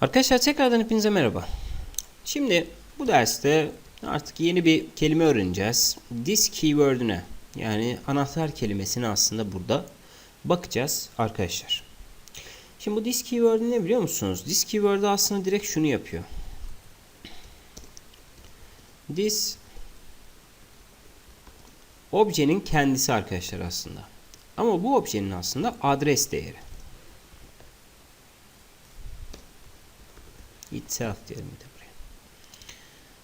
Arkadaşlar tekrardan hepinize merhaba. Şimdi bu derste artık yeni bir kelime öğreneceğiz. This keyword'üne yani anahtar kelimesine aslında burada bakacağız arkadaşlar. Şimdi bu this keyword ne biliyor musunuz? This keyword aslında direkt şunu yapıyor. This objenin kendisi arkadaşlar aslında. Ama bu objenin aslında adres değeri. İtself diyelim bir de buraya.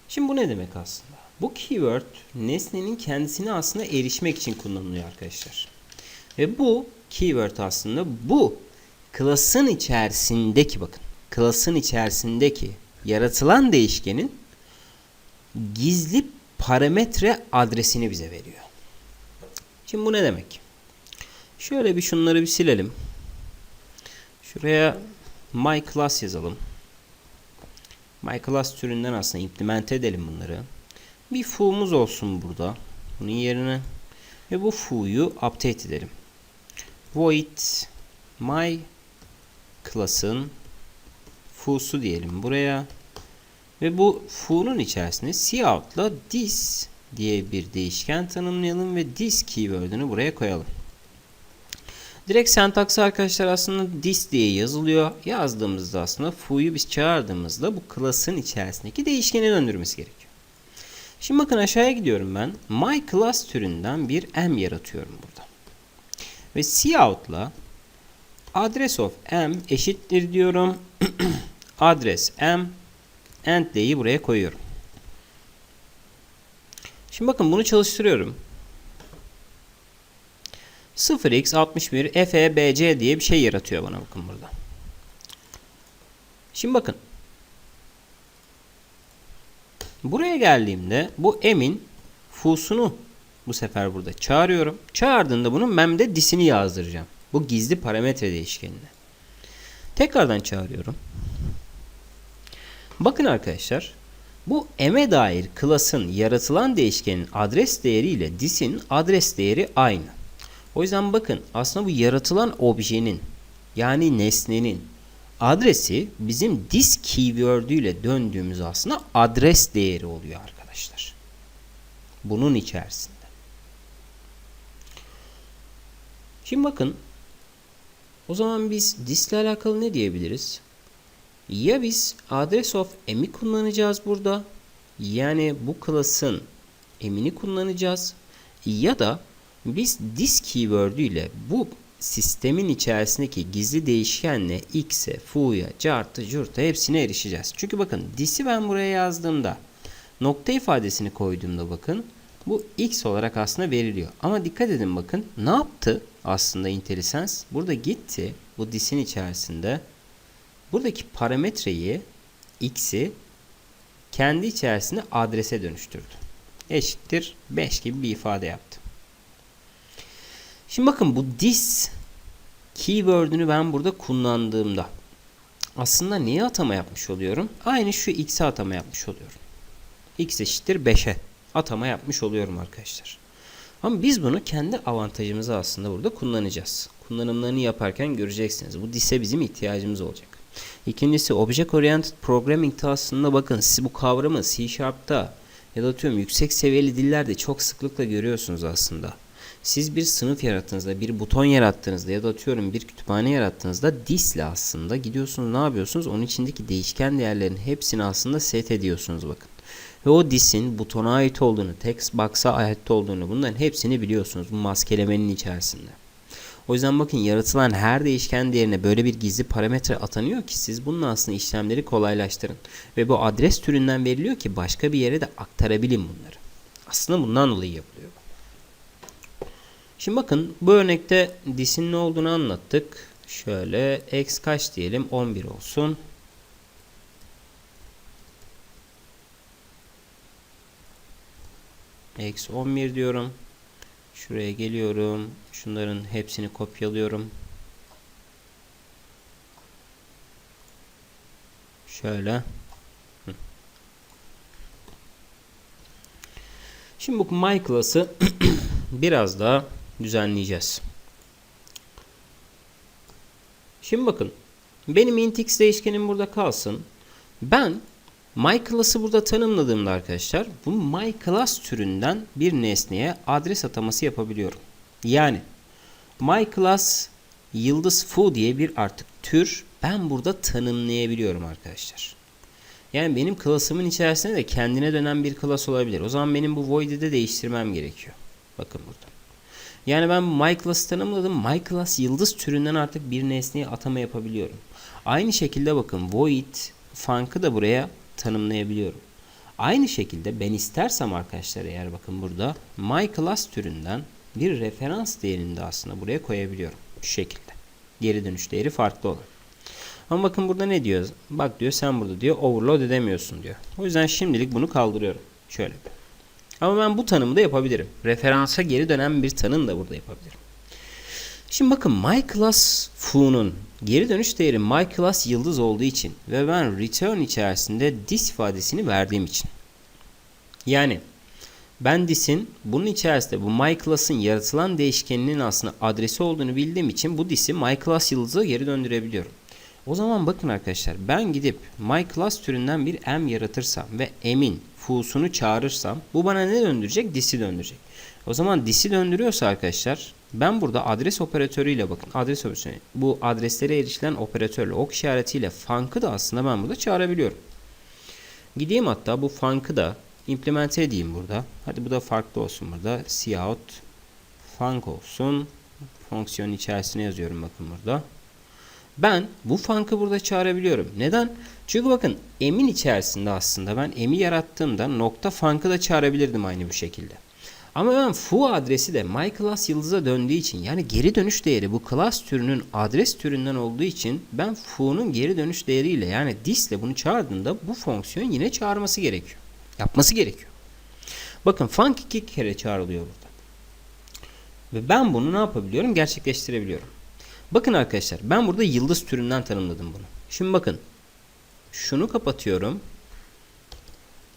Şimdi bu ne demek aslında? Bu keyword nesnenin kendisine aslında erişmek için kullanılıyor arkadaşlar. Ve bu keyword aslında bu klasın içerisindeki bakın klasın içerisindeki yaratılan değişkenin gizli parametre adresini bize veriyor. Şimdi bu ne demek? Şöyle bir şunları bir silelim. Şuraya my class yazalım. MyClass türünden aslında implement edelim bunları. Bir foo'muz olsun burada. Bunun yerine ve bu foo'yu update edelim. Void my class'ın foo'su diyelim buraya. Ve bu foo'nun içerisine cout'la this diye bir değişken tanımlayalım ve this keyword'ünü buraya koyalım. Direkt sentaksı arkadaşlar aslında this diye yazılıyor. Yazdığımızda aslında foo'yu biz çağırdığımızda bu class'ın içerisindeki değişkeni döndürmesi gerekiyor. Şimdi bakın aşağıya gidiyorum ben. My class türünden bir m yaratıyorum burada. Ve cout'la address of m eşittir diyorum. Adres m end d'yi buraya koyuyorum. Şimdi bakın bunu çalıştırıyorum. 0x61 febc diye bir şey yaratıyor bana bakın burada. Şimdi bakın. Buraya geldiğimde bu emin fusunu bu sefer burada çağırıyorum. Çağırdığında bunun memde disini yazdıracağım. Bu gizli parametre değişkenine. Tekrardan çağırıyorum. Bakın arkadaşlar. Bu m'e dair klasın yaratılan değişkenin adres değeri ile dis'in adres değeri aynı. O yüzden bakın aslında bu yaratılan objenin yani nesnenin adresi bizim this keyword ile döndüğümüz aslında adres değeri oluyor arkadaşlar. Bunun içerisinde. Şimdi bakın o zaman biz this ile alakalı ne diyebiliriz? Ya biz adres of m'i kullanacağız burada. Yani bu class'ın emini kullanacağız. Ya da biz this keyword ile bu sistemin içerisindeki gizli değişkenle x'e, foo'ya, cartı, curta hepsine erişeceğiz. Çünkü bakın this'i ben buraya yazdığımda nokta ifadesini koyduğumda bakın bu x olarak aslında veriliyor. Ama dikkat edin bakın ne yaptı aslında IntelliSense? Burada gitti bu this'in içerisinde buradaki parametreyi x'i kendi içerisinde adrese dönüştürdü. Eşittir 5 gibi bir ifade yaptı. Şimdi bakın bu this keyword'ünü ben burada kullandığımda aslında neye atama yapmış oluyorum? Aynı şu x'e atama yapmış oluyorum. x eşittir 5'e atama yapmış oluyorum arkadaşlar. Ama biz bunu kendi avantajımıza aslında burada kullanacağız. Kullanımlarını yaparken göreceksiniz. Bu this'e bizim ihtiyacımız olacak. İkincisi Object Oriented Programming'de aslında bakın siz bu kavramı C Sharp'ta ya da atıyorum yüksek seviyeli dillerde çok sıklıkla görüyorsunuz aslında. Siz bir sınıf yarattığınızda, bir buton yarattığınızda ya da atıyorum bir kütüphane yarattığınızda this ile aslında gidiyorsunuz ne yapıyorsunuz? Onun içindeki değişken değerlerin hepsini aslında set ediyorsunuz bakın. Ve o this'in butona ait olduğunu, text box'a ait olduğunu bunların hepsini biliyorsunuz bu maskelemenin içerisinde. O yüzden bakın yaratılan her değişken değerine böyle bir gizli parametre atanıyor ki siz bunun aslında işlemleri kolaylaştırın. Ve bu adres türünden veriliyor ki başka bir yere de aktarabilin bunları. Aslında bundan dolayı yapılıyor. Şimdi bakın bu örnekte dis'in ne olduğunu anlattık. Şöyle x kaç diyelim 11 olsun. X 11 diyorum. Şuraya geliyorum. Şunların hepsini kopyalıyorum. Şöyle. Şimdi bu my class'ı biraz daha düzenleyeceğiz. Şimdi bakın Benim int x değişkenim burada kalsın. Ben my class'ı burada tanımladığımda arkadaşlar bu my class türünden bir nesneye adres ataması yapabiliyorum. Yani my class yıldız foo diye bir artık tür ben burada tanımlayabiliyorum arkadaşlar. Yani benim class'ımın içerisinde de kendine dönen bir class olabilir. O zaman benim bu void'i de değiştirmem gerekiyor. Bakın burada. Yani ben my tanımladım. My class yıldız türünden artık bir nesneye atama yapabiliyorum. Aynı şekilde bakın void funk'ı da buraya tanımlayabiliyorum. Aynı şekilde ben istersem arkadaşlar eğer bakın burada my class türünden bir referans değerini de aslında buraya koyabiliyorum. Şu şekilde. Geri dönüş değeri farklı olan. Ama bakın burada ne diyor? Bak diyor sen burada diyor overload edemiyorsun diyor. O yüzden şimdilik bunu kaldırıyorum. Şöyle bir. Ama ben bu tanımı da yapabilirim. Referansa geri dönen bir tanım da burada yapabilirim. Şimdi bakın my class foo'nun geri dönüş değeri my class yıldız olduğu için ve ben return içerisinde this ifadesini verdiğim için. Yani ben this'in bunun içerisinde bu my class'ın yaratılan değişkeninin aslında adresi olduğunu bildiğim için bu this'i my class yıldızı geri döndürebiliyorum. O zaman bakın arkadaşlar ben gidip my class türünden bir m yaratırsam ve m'in fu'sunu çağırırsam bu bana ne döndürecek? This'i döndürecek. O zaman this'i döndürüyorsa arkadaşlar ben burada adres operatörüyle bakın adres operasyonu bu adreslere erişilen operatörle ok işaretiyle funk'ı da aslında ben burada çağırabiliyorum. Gideyim hatta bu funk'ı da implemente edeyim burada. Hadi bu da farklı olsun burada. Cout funk olsun. Fonksiyon içerisine yazıyorum bakın burada. Ben bu funk'ı burada çağırabiliyorum. Neden? Çünkü bakın m'in içerisinde aslında ben m'i yarattığımda nokta funk'ı da çağırabilirdim aynı bu şekilde. Ama ben foo adresi de my class yıldıza döndüğü için yani geri dönüş değeri bu class türünün adres türünden olduğu için ben foo'nun geri dönüş değeriyle yani this ile bunu çağırdığımda bu fonksiyon yine çağırması gerekiyor. Yapması gerekiyor. Bakın func iki kere çağrılıyor burada. Ve ben bunu ne yapabiliyorum? Gerçekleştirebiliyorum. Bakın arkadaşlar ben burada yıldız türünden tanımladım bunu. Şimdi bakın. Şunu kapatıyorum.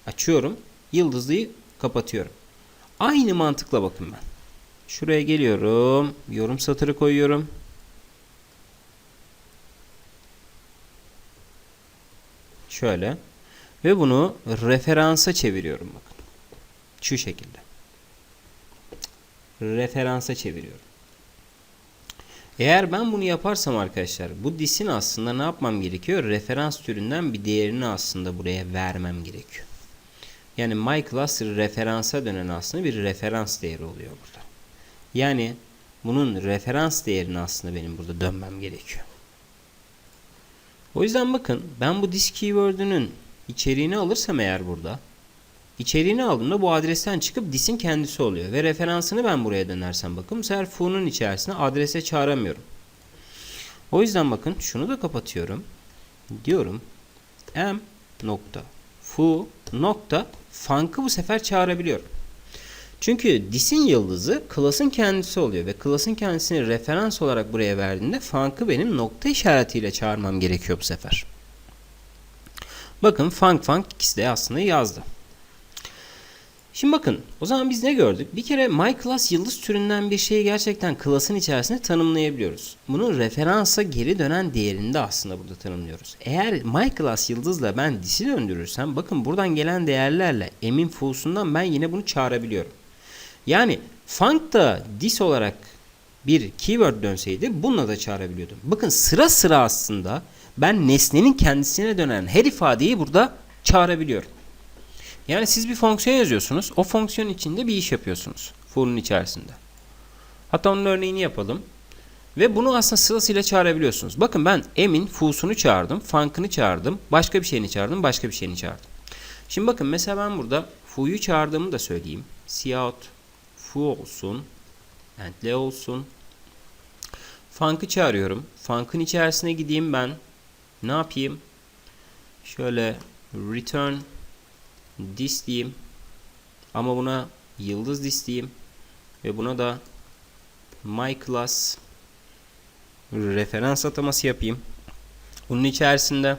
Açıyorum. Yıldızlıyı kapatıyorum. Aynı mantıkla bakın ben. Şuraya geliyorum. Yorum satırı koyuyorum. Şöyle. Ve bunu referansa çeviriyorum bakın. Şu şekilde. Referansa çeviriyorum. Eğer ben bunu yaparsam arkadaşlar bu disin aslında ne yapmam gerekiyor? Referans türünden bir değerini aslında buraya vermem gerekiyor. Yani my class referansa dönen aslında bir referans değeri oluyor burada. Yani bunun referans değerini aslında benim burada dönmem gerekiyor. O yüzden bakın ben bu this keyword'ünün içeriğini alırsam eğer burada içeriğini aldığımda bu adresten çıkıp dis'in kendisi oluyor. Ve referansını ben buraya dönersem bakın bu sefer foo'nun içerisine adrese çağıramıyorum. O yüzden bakın şunu da kapatıyorum. Diyorum m nokta foo nokta funk'ı bu sefer çağırabiliyorum. Çünkü dis'in yıldızı class'ın kendisi oluyor ve class'ın kendisini referans olarak buraya verdiğinde funk'ı benim nokta işaretiyle çağırmam gerekiyor bu sefer. Bakın funk funk ikisi de aslında yazdı. Şimdi bakın o zaman biz ne gördük? Bir kere my class yıldız türünden bir şeyi gerçekten class'ın içerisinde tanımlayabiliyoruz. Bunun referansa geri dönen değerini de aslında burada tanımlıyoruz. Eğer my class yıldızla ben dis'i döndürürsem bakın buradan gelen değerlerle emin fullsundan ben yine bunu çağırabiliyorum. Yani func da dis olarak bir keyword dönseydi bununla da çağırabiliyordum. Bakın sıra sıra aslında ben nesnenin kendisine dönen her ifadeyi burada çağırabiliyorum. Yani siz bir fonksiyon yazıyorsunuz. O fonksiyon içinde bir iş yapıyorsunuz. For'un içerisinde. Hatta onun örneğini yapalım. Ve bunu aslında sırasıyla çağırabiliyorsunuz. Bakın ben emin fu'sunu çağırdım. Funk'ını çağırdım. Başka bir şeyini çağırdım. Başka bir şeyini çağırdım. Şimdi bakın mesela ben burada fu'yu çağırdığımı da söyleyeyim. Cout fu olsun. And olsun. Funk'ı çağırıyorum. Funk'ın içerisine gideyim ben. Ne yapayım? Şöyle return dis diyeyim. Ama buna yıldız dis diyeyim. Ve buna da my class referans ataması yapayım. Bunun içerisinde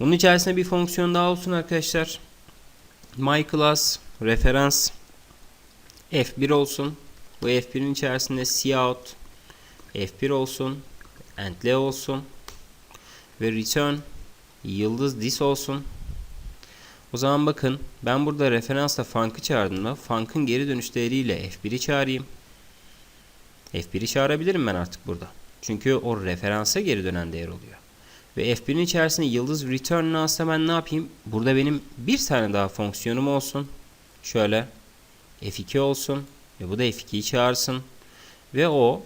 bunun içerisinde bir fonksiyon daha olsun arkadaşlar. My class referans f1 olsun. Bu f1'in içerisinde cout f1 olsun. And olsun. ve return yıldız dis olsun. O zaman bakın ben burada referansla funk'ı çağırdığımda funk'ın geri dönüş değeriyle f1'i çağırayım. F1'i çağırabilirim ben artık burada. Çünkü o referansa geri dönen değer oluyor. Ve F1'in içerisinde yıldız return alsa ben ne yapayım? Burada benim bir tane daha fonksiyonum olsun. Şöyle F2 olsun. Ve bu da F2'yi çağırsın. Ve o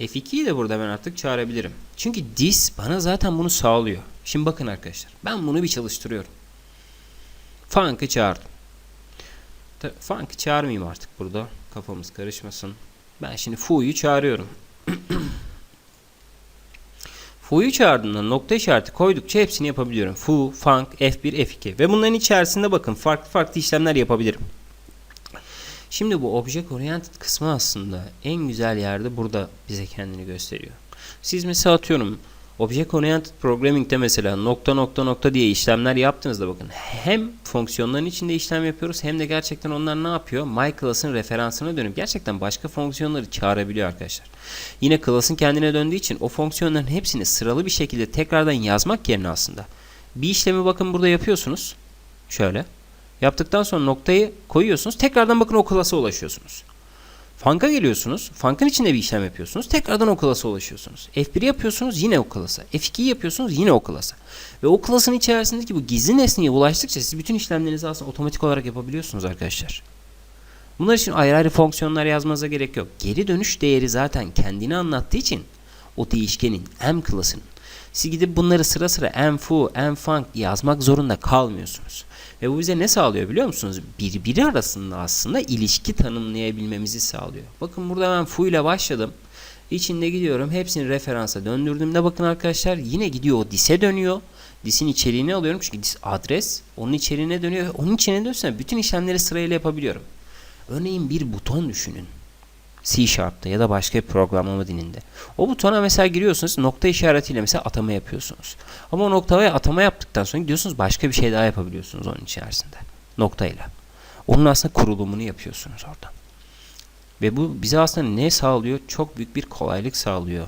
F2'yi de burada ben artık çağırabilirim. Çünkü this bana zaten bunu sağlıyor. Şimdi bakın arkadaşlar. Ben bunu bir çalıştırıyorum. Funk'ı çağırdım. Funk'ı çağırmayayım artık burada. Kafamız karışmasın. Ben şimdi fu'yu çağırıyorum. Fu'yu çağırdığımda nokta işareti koydukça hepsini yapabiliyorum. Fu, funk, F1, F2 ve bunların içerisinde bakın farklı farklı işlemler yapabilirim. Şimdi bu object oriented kısmı aslında en güzel yerde burada bize kendini gösteriyor. Siz mesela atıyorum Object Oriented Programming'de mesela nokta nokta nokta diye işlemler yaptığınızda bakın hem fonksiyonların içinde işlem yapıyoruz hem de gerçekten onlar ne yapıyor? My class'ın referansına dönüp gerçekten başka fonksiyonları çağırabiliyor arkadaşlar. Yine class'ın kendine döndüğü için o fonksiyonların hepsini sıralı bir şekilde tekrardan yazmak yerine aslında bir işlemi bakın burada yapıyorsunuz. Şöyle. Yaptıktan sonra noktayı koyuyorsunuz. Tekrardan bakın o class'a ulaşıyorsunuz. Funk'a geliyorsunuz. Funk'ın içinde bir işlem yapıyorsunuz. Tekrardan o class'a ulaşıyorsunuz. F1 yapıyorsunuz yine o class'a. F2'yi yapıyorsunuz yine o class'a. Ve o class'ın içerisindeki bu gizli nesneye ulaştıkça siz bütün işlemlerinizi aslında otomatik olarak yapabiliyorsunuz arkadaşlar. Bunlar için ayrı ayrı fonksiyonlar yazmanıza gerek yok. Geri dönüş değeri zaten kendini anlattığı için o değişkenin m class'ının siz gidip bunları sıra sıra m func yazmak zorunda kalmıyorsunuz. Ve bu bize ne sağlıyor biliyor musunuz? Birbiri arasında aslında ilişki tanımlayabilmemizi sağlıyor. Bakın burada ben foo ile başladım. İçinde gidiyorum. Hepsini referansa döndürdüğümde bakın arkadaşlar yine gidiyor o dise dönüyor. Disin içeriğini alıyorum çünkü dis adres onun içeriğine dönüyor. Onun içine dönse bütün işlemleri sırayla yapabiliyorum. Örneğin bir buton düşünün. C Sharp'ta ya da başka bir programlama dilinde. O butona mesela giriyorsunuz nokta işaretiyle mesela atama yapıyorsunuz. Ama o noktaya atama yaptıktan sonra gidiyorsunuz başka bir şey daha yapabiliyorsunuz onun içerisinde. Noktayla. Onun aslında kurulumunu yapıyorsunuz oradan. Ve bu bize aslında ne sağlıyor? Çok büyük bir kolaylık sağlıyor.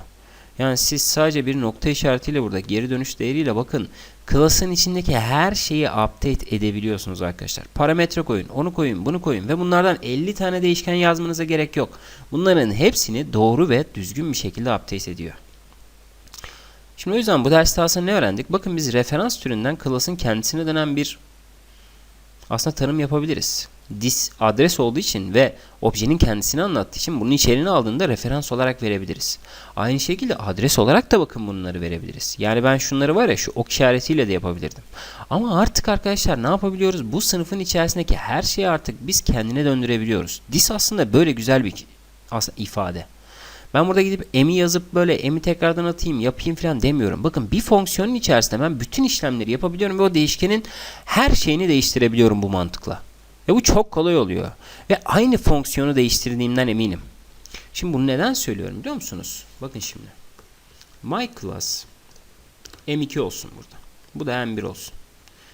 Yani siz sadece bir nokta işaretiyle burada geri dönüş değeriyle bakın class'ın içindeki her şeyi update edebiliyorsunuz arkadaşlar. Parametre koyun, onu koyun, bunu koyun ve bunlardan 50 tane değişken yazmanıza gerek yok. Bunların hepsini doğru ve düzgün bir şekilde update ediyor. Şimdi o yüzden bu derste aslında ne öğrendik? Bakın biz referans türünden class'ın kendisine dönen bir aslında tanım yapabiliriz. Dis adres olduğu için ve objenin kendisini anlattığı için bunun içeriğini aldığında referans olarak verebiliriz. Aynı şekilde adres olarak da bakın bunları verebiliriz. Yani ben şunları var ya şu ok işaretiyle de yapabilirdim. Ama artık arkadaşlar ne yapabiliyoruz? Bu sınıfın içerisindeki her şeyi artık biz kendine döndürebiliyoruz. Dis aslında böyle güzel bir ifade. Ben burada gidip m'i yazıp böyle m'i tekrardan atayım yapayım falan demiyorum. Bakın bir fonksiyonun içerisinde ben bütün işlemleri yapabiliyorum ve o değişkenin her şeyini değiştirebiliyorum bu mantıkla. Ve bu çok kolay oluyor. Ve aynı fonksiyonu değiştirdiğimden eminim. Şimdi bunu neden söylüyorum biliyor musunuz? Bakın şimdi. My class M2 olsun burada. Bu da M1 olsun.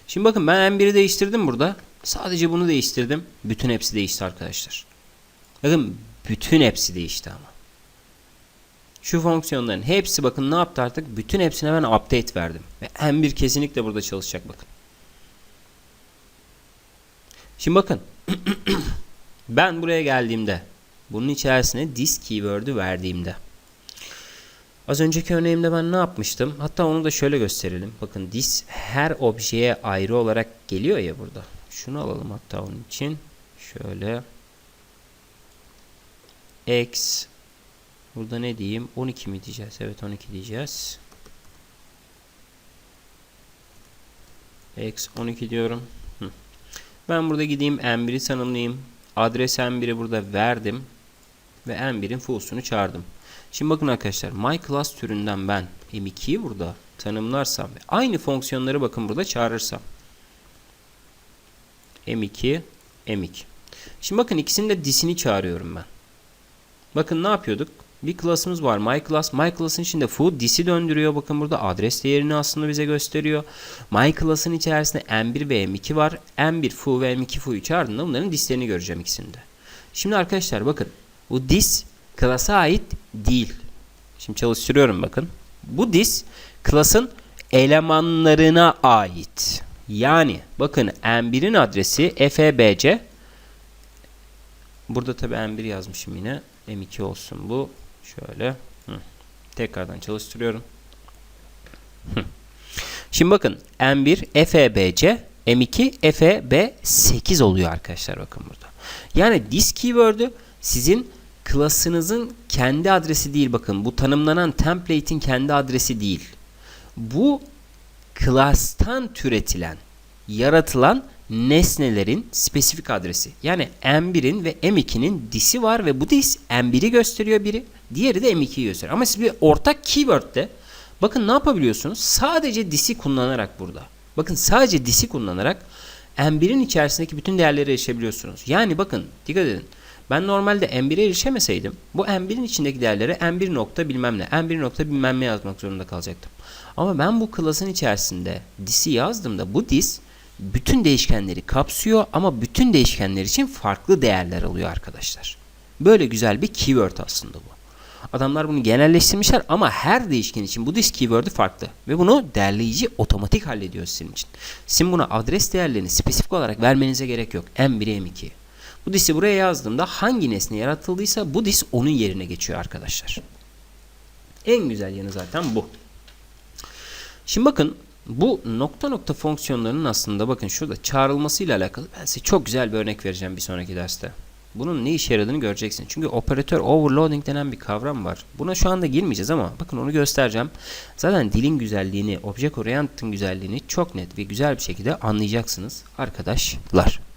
Şimdi bakın ben M1'i değiştirdim burada. Sadece bunu değiştirdim. Bütün hepsi değişti arkadaşlar. Bakın bütün hepsi değişti ama. Şu fonksiyonların hepsi bakın ne yaptı artık? Bütün hepsine ben update verdim. Ve M1 kesinlikle burada çalışacak bakın. Şimdi bakın. ben buraya geldiğimde bunun içerisine this keyword'ü verdiğimde Az önceki örneğimde ben ne yapmıştım? Hatta onu da şöyle gösterelim. Bakın this her objeye ayrı olarak geliyor ya burada. Şunu alalım hatta onun için. Şöyle x burada ne diyeyim? 12 mi diyeceğiz? Evet 12 diyeceğiz. x 12 diyorum. Ben burada gideyim M1'i tanımlayayım. Adres M1'i burada verdim. Ve M1'in full'sunu çağırdım. Şimdi bakın arkadaşlar my class türünden ben M2'yi burada tanımlarsam ve aynı fonksiyonları bakın burada çağırırsam. M2, M2. Şimdi bakın ikisinin de disini çağırıyorum ben. Bakın ne yapıyorduk? Bir class'ımız var my class. My class'ın içinde foo dis'i döndürüyor. Bakın burada adres değerini aslında bize gösteriyor. My class'ın içerisinde M1 ve M2 var. M1 foo ve M2 foo'yu çağırdığında bunların dislerini göreceğim ikisinde. Şimdi arkadaşlar bakın bu dis class'a ait değil. Şimdi çalıştırıyorum bakın. Bu dis class'ın elemanlarına ait. Yani bakın M1'in adresi FEBC. Burada tabi M1 yazmışım yine. M2 olsun bu. Şöyle. Hı. Tekrardan çalıştırıyorum. Hı. Şimdi bakın M1 FEBC M2 FEB8 oluyor arkadaşlar bakın burada. Yani this keyword'ü sizin klasınızın kendi adresi değil bakın. Bu tanımlanan template'in kendi adresi değil. Bu class'tan türetilen, yaratılan nesnelerin spesifik adresi. Yani M1'in ve M2'nin disi var ve bu dis M1'i gösteriyor biri, diğeri de M2'yi gösteriyor. Ama siz bir ortak keyword'de bakın ne yapabiliyorsunuz? Sadece disi kullanarak burada. Bakın sadece disi kullanarak M1'in içerisindeki bütün değerlere erişebiliyorsunuz. Yani bakın dikkat edin. Ben normalde M1'e erişemeseydim bu M1'in içindeki değerlere M1 nokta bilmem ne, M1 nokta bilmem ne yazmak zorunda kalacaktım. Ama ben bu klasın içerisinde dis'i yazdığımda bu dis bütün değişkenleri kapsıyor ama bütün değişkenler için farklı değerler alıyor arkadaşlar. Böyle güzel bir keyword aslında bu. Adamlar bunu genelleştirmişler ama her değişken için bu dis keyword'ü farklı. Ve bunu derleyici otomatik hallediyor sizin için. Sizin buna adres değerlerini spesifik olarak vermenize gerek yok. M1'e M2. Bu dis'i buraya yazdığımda hangi nesne yaratıldıysa bu dis onun yerine geçiyor arkadaşlar. En güzel yanı zaten bu. Şimdi bakın bu nokta nokta fonksiyonlarının aslında bakın şurada çağrılmasıyla alakalı ben size çok güzel bir örnek vereceğim bir sonraki derste. Bunun ne işe yaradığını göreceksin. Çünkü operatör overloading denen bir kavram var. Buna şu anda girmeyeceğiz ama bakın onu göstereceğim. Zaten dilin güzelliğini, object oriented'ın güzelliğini çok net ve güzel bir şekilde anlayacaksınız arkadaşlar.